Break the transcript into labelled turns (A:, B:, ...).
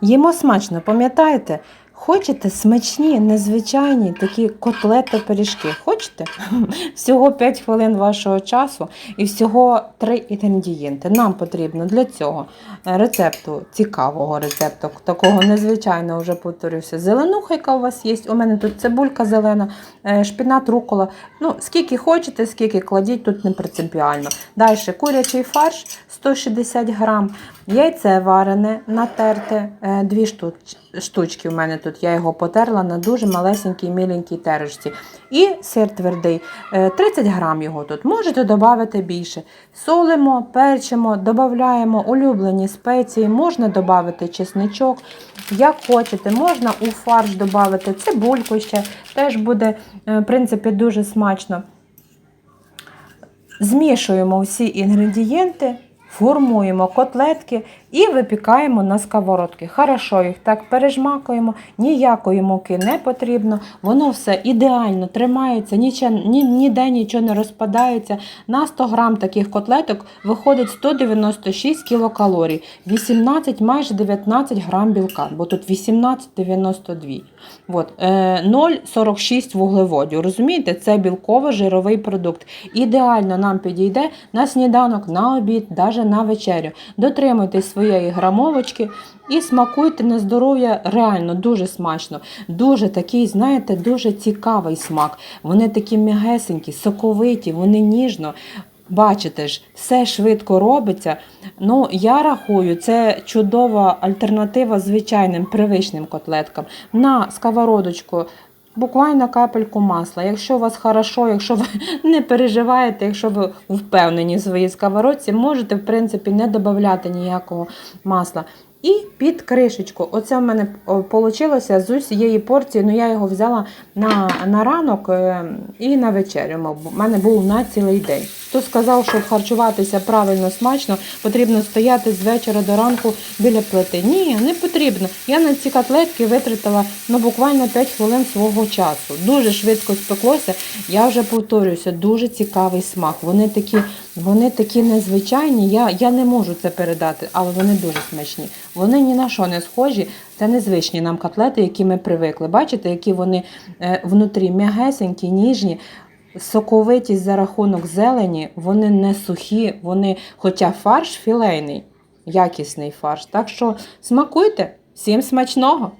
A: Їмо смачно, пам'ятаєте? Хочете смачні, незвичайні такі котлети пиріжки? Хочете? Всього 5 хвилин вашого часу і всього 3 інгредієнти. Нам потрібно для цього рецепту, цікавого рецепту, такого незвичайного, вже повторюся. Зеленуха, яка у вас є. У мене тут цибулька зелена, е, шпінат, рукола. Ну, скільки хочете, скільки кладіть, тут не принципіально. Далі курячий фарш 160 грам, яйце варене, натерте, е, дві штучки у мене тут. Я його потерла на дуже малесенькій міленькій терочці. І сир твердий, е, 30 грам його тут. Можете додати більше. Солимо, перчимо, додаємо улюблені спеції, можна додати чесничок, як хочете. Можна у фарш додати цибульку ще, теж буде, е, в принципі, дуже смачно. Змішуємо всі інгредієнти, формуємо котлетки і випікаємо на сковородки. Хорошо їх так пережмакуємо, ніякої муки не потрібно, воно все ідеально тримається, ніче- ні, ніде нічого не розпадається. На 100 грам таких котлеток виходить 196 кілокалорій, 18, майже 19 грам білка, бо тут 18,92. От, е, 0,46 вуглеводів. Розумієте, це білково-жировий продукт. Ідеально нам підійде на сніданок, на обід, навіть на вечерю. Дотримуйтесь своєї грамовочки і смакуйте на здоров'я реально дуже смачно. Дуже такий, знаєте, дуже цікавий смак. Вони такі м'ягесенькі, соковиті, вони ніжно. Бачите ж, все швидко робиться. Ну, я рахую, це чудова альтернатива звичайним привичним котлеткам. На сковородочку буквально капельку масла. Якщо у вас хорошо, якщо ви не переживаєте, якщо ви впевнені в своїй сковородці, можете, в принципі, не додати ніякого масла. І під кришечку. Оце в мене вийшло з усієї порції. Ну я його взяла на, на ранок е, і на вечерю. У мене був на цілий день. Хто сказав, що харчуватися правильно, смачно, потрібно стояти з вечора до ранку біля плити. Ні, не потрібно. Я на ці котлетки витратила ну, буквально 5 хвилин свого часу. Дуже швидко спеклося. Я вже повторююся, дуже цікавий смак. Вони такі, вони такі незвичайні. Я, я не можу це передати, але вони дуже смачні. Вони ні на що не схожі. Це незвичні нам котлети, які ми привикли. Бачите, які вони е, внутрі м'ягесенькі, ніжні. Соковитість за рахунок зелені, вони не сухі, вони, хоча фарш філейний, якісний фарш. Так що смакуйте, всім смачного!